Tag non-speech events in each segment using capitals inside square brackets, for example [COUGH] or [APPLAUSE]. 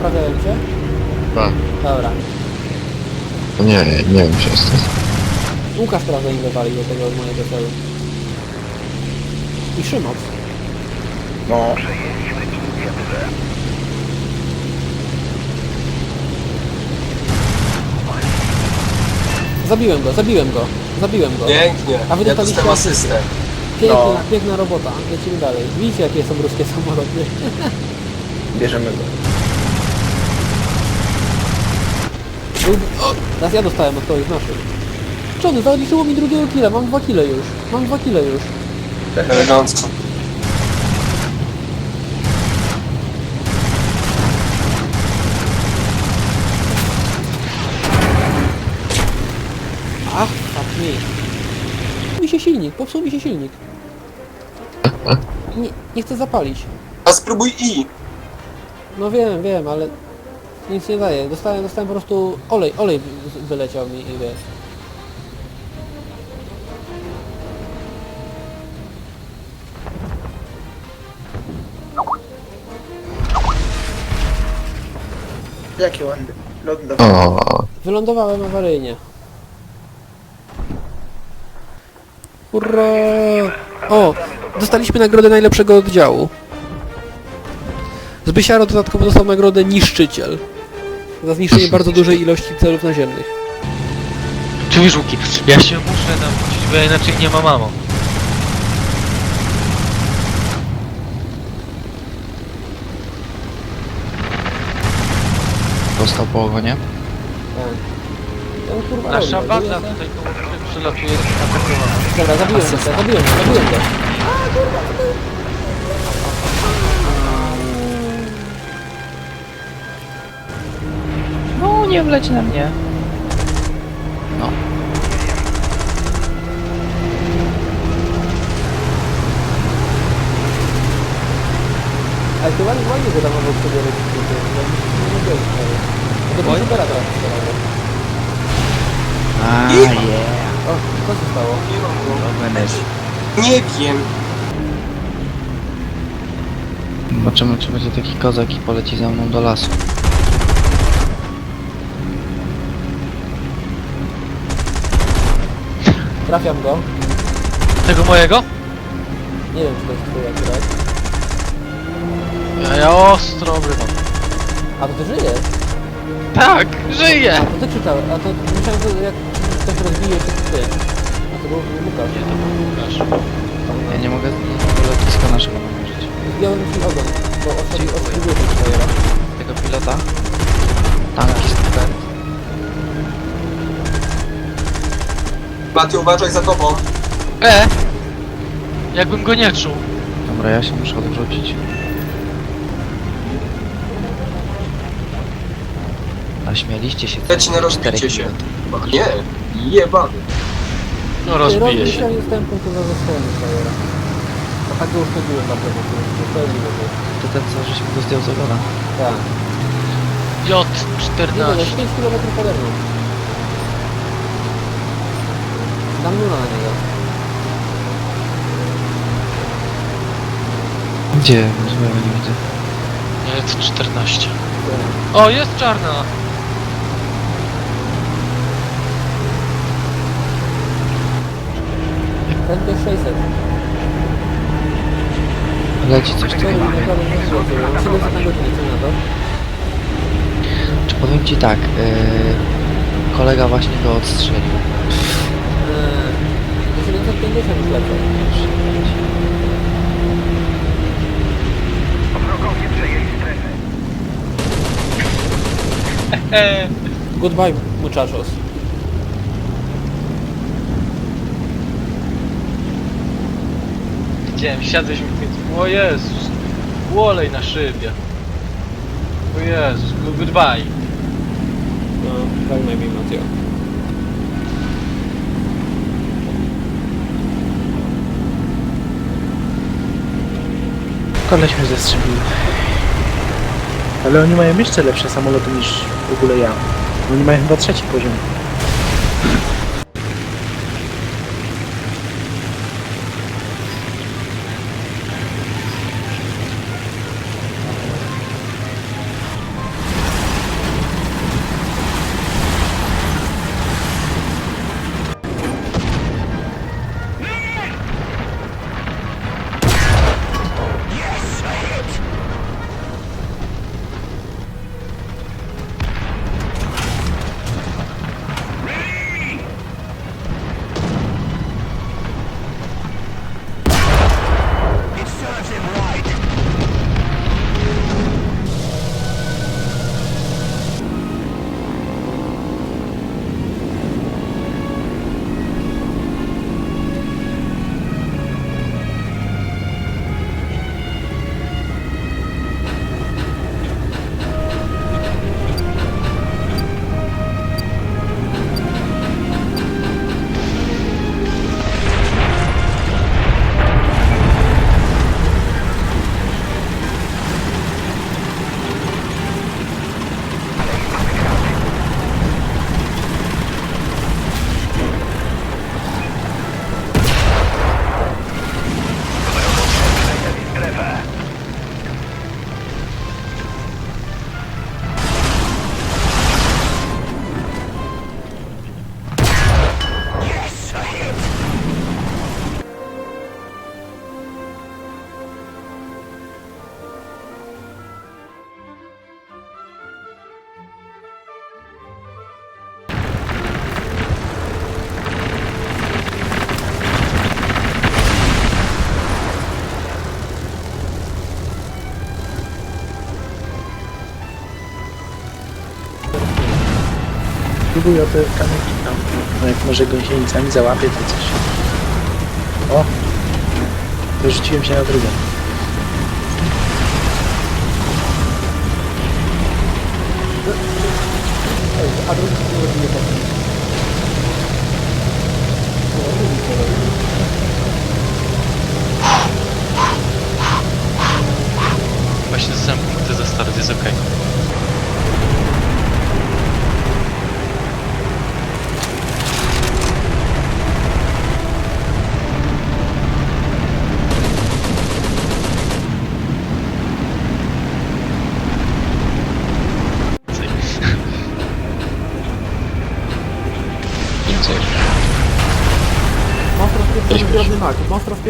A naprawiałem cię? Tak. Dobra. Nie, nie wiem, czy jest. Łukasz teraz wali do tego mojego celu. I Szymoc. No. Zabiłem go, zabiłem go. Zabiłem go. Pięknie. A wy Ja dostaliście dostałem asystę. Piękna, No. piękna robota. Lecimy dalej. Widzicie jakie są ruskie samoloty? [LAUGHS] Bierzemy go. Był- O! Teraz ja dostałem od kogoś naszych. Czony, zaliczyło mi drugiego killa. Mam dwa kile już. Mam dwa kile już. Elegancko. Ach, fuck me. Mi się silnik, popsuł mi się silnik. Nie, nie chcę zapalić. A spróbuj i. No wiem, wiem, ale nic nie daje. Dostałem, dostałem po prostu olej, olej wy- wyleciał mi i wiesz. Jakie ładne. Lądo. O, Wylądowałem awaryjnie. Hurra! O! Dostaliśmy nagrodę najlepszego oddziału. Zbysiaro dodatkowo dostał nagrodę Niszczyciel. Za zniszczenie bardzo dużej ilości celów naziemnych. Czy wiesz, Łuki, ja się muszę nauczyć, bo ja inaczej nie ma mamo. dostał połowę, nie? Tak. Ten kurwa Nasza robi, banda robi- tutaj koło której przylatuje atakowana. Dobra, zabiłem go, zabiłem go, zabiłem go. Nie wleć na mnie. No. Ale to ładnie, ładnie go tam obok sobie robić. Nie mogę To komputera teraz strzelamy. A, I- yeah. O, co się stało? Menes. Nie wiem. Zobaczymy, czy będzie taki kozak i poleci ze mną do lasu. Trafiam go. Tego mojego? Nie wiem, czy to jest twój akurat. Ja, ja ostro obrywam. A to ty żyjesz? Tak, A żyję! to ty krzyczałeś, a to myślałem, że jak ktoś rozbije, to ty. A to był Łukasz. Nie, to był Łukasz. Ja nie mogę do lotniska naszego namierzyć. Zdjąłem ci ogon, bo Dziękuję. odświeżyłem ten swojego. Tego pilota? Tanki super. Mati, uważaj za tobą. E! Jakbym go nie czuł. Dobra, ja się muszę odwrócić. A śmieliście się. Leci na rozbicie się. Nie. Jebany. No rozbije się. Za zasłony swojego. A tak go uszkodziłem na pewno, to było. To ten co, żeś mi go zdjął z ogona. Tak. Nie no, J14. 5 km pode mną. Dam nula na niego. Gdzie? Złego nie widzę. Nie, jest 14. O, jest czarna! Ten to jest 600. Leci coś To takiego. jest naprawdę nie złoty. 700 na godzinę, co na to? Czy powiem ci tak, yy, kolega właśnie go odstrzelił. Eee, 750 już lecą. E, Goodbye, muchachos. Widziałem, siadłeś mi w O Jezus! Olej na szybie. O Jezus, go- goodbye. No, tak najmniej Mateo. Koleś mnie zestrzelił. Ale oni mają jeszcze lepsze samoloty niż w ogóle ja. Oni mają chyba trzeci poziom. Próbuję o te kamyki tam. No jak może gąsienicami załapię to coś. O! Dorzuciłem się na drugą. A drugi nie potem. Właśnie zostałem punkty za start, jest okej. Więcej.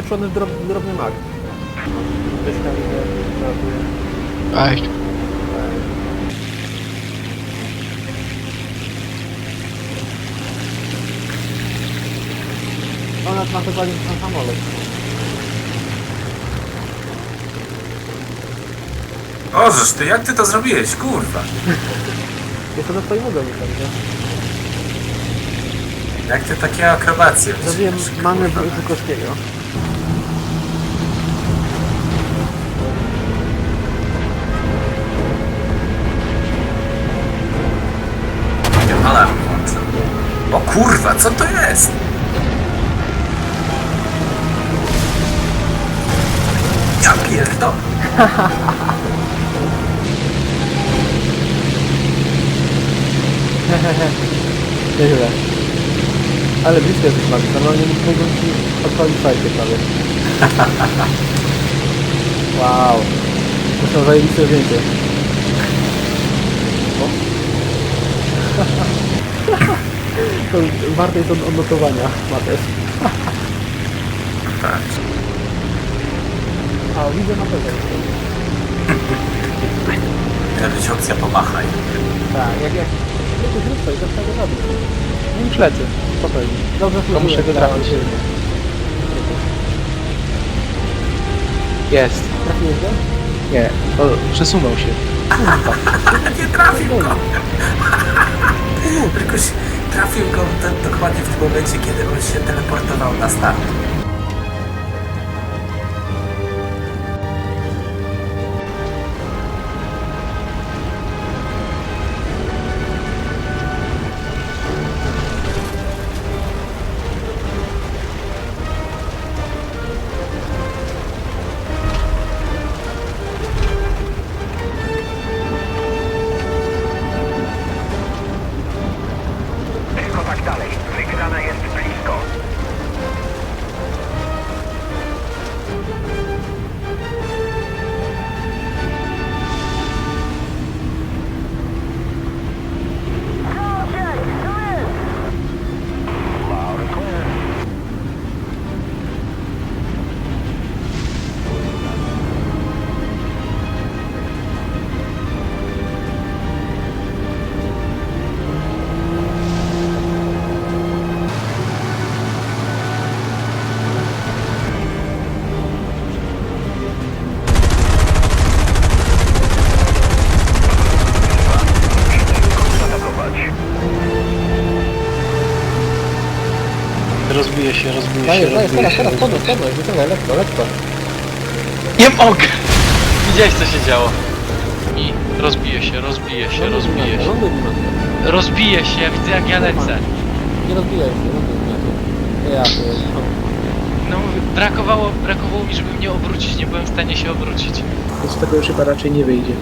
Wpieprzony w drob, drobny żartuję. Aj, Ona ma chyba nie ten samolot. Ożeż ty, jak ty to zrobiłeś, kurwa? Jeszcze do twojej nogą myślę, że? Jak ty takie akrobacje Zrobiłem wziąłeś, manewr kurwa? Żukowskiego. Kurwa, co to jest? Ja pierdolę. [LAUGHS] Nieźle. Ale blisko jesteś Max, normalnie mógłbym ci odpalić fajkę prawie. [LAUGHS] wow. Są zajebiste zdjęcie. To warte jest od odnotowania, Mateusz. Tak. A, widzę na pewno. [LAUGHS] Miała być opcja pomachaj. Tak, jak jak... Jak to zrób coś, to tego robić. No już lecę. Spokojnie. Dobrze, Tylko muszę go trafić. Jest. Trafiłeś go? Nie, o, przesunął się. [LAUGHS] Nie trafił go. Jakoś trafił go do, dokładnie w tym momencie, kiedy on się teleportował na start. Rozbije się, rozbije się, Dajesz, dajesz, rozbije teraz, się. teraz, podnoś, wyciągaj, lekko, lekko. Nie mogę! Widziałeś co się działo. I rozbije się, rozbije się, rozbije się. Ląduj. Rozbije się, ja widzę jak ja lecę. Nie rozbijaj się, ląduj. Ja pierdolę. No brakowało, brakowało mi, żeby mnie obrócić, nie byłem w stanie się obrócić. Z tego już chyba raczej nie wyjdzie.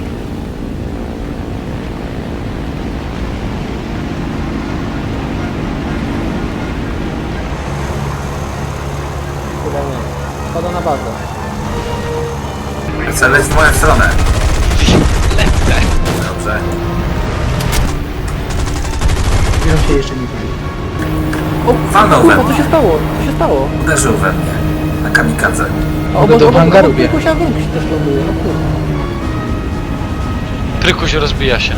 Chyba nie. Bazę. Chcę leć w moją stronę. Lecę. Dobrze. I on się jeszcze nie wyjdzie. Walnął we Kurwa, co mnie. się stało? Co się stało? Uderzył we mnie. Na kamikadze. A Oby do hangaru obok biegł. Kusia Wróg się też ląduje, no kurwa. Krykuś rozbija się.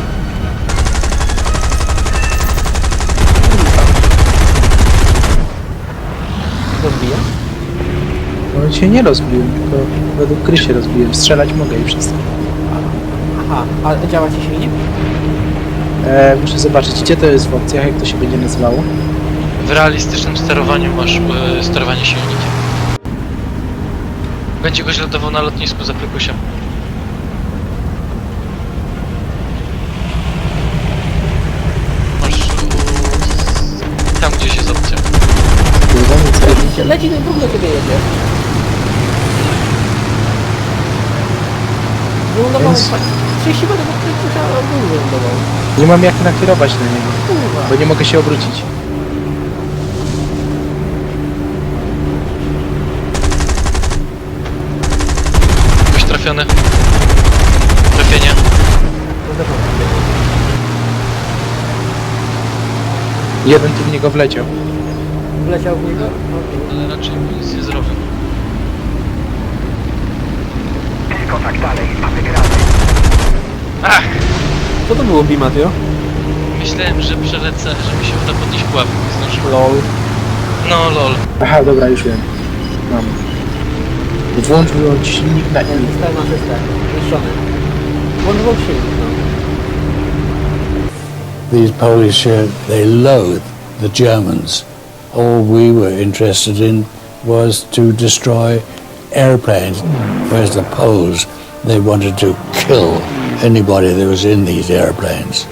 Rozbija? No on się nie rozbił, tylko według gry się rozbiłem. Strzelać mogę i wszystko. Aha, a działa ci silnik? E, muszę zobaczyć, gdzie to jest w opcjach, jak to się będzie nazywało. W realistycznym sterowaniu masz e, sterowanie silnikiem. Będzie go śladował na lotnisku za Prykusiem. Masz... Tam gdzieś jest opcja. Kurwa, nic nie Leci, leci ten próg do ciebie jedzie. Wylądował... Więc- 30 metrów od wylądował. Nie mam jak nakierować na niego, Kurwa. bo nie mogę się obrócić. Byś trafiony. Trafienie. Jeden tu w niego wleciał. Wleciał w niego? Ale raczej nic nie zrobię. Ach! Co to było, Bimatio? Myślałem, że przelecę, że mi się uda podnieść pułapkę. Nie zdążyłem. LOL. No lol. Aha, dobra, już wiem. Mam. Włącz wyłącz silnik na I. Zostałem na asystę. Zniszczony. Włączył silnik, no. These Polish, uh, they loathe the Germans. All we were interested in was to destroy airplanes, whereas the Poles, they wanted to kill anybody that was in these airplanes.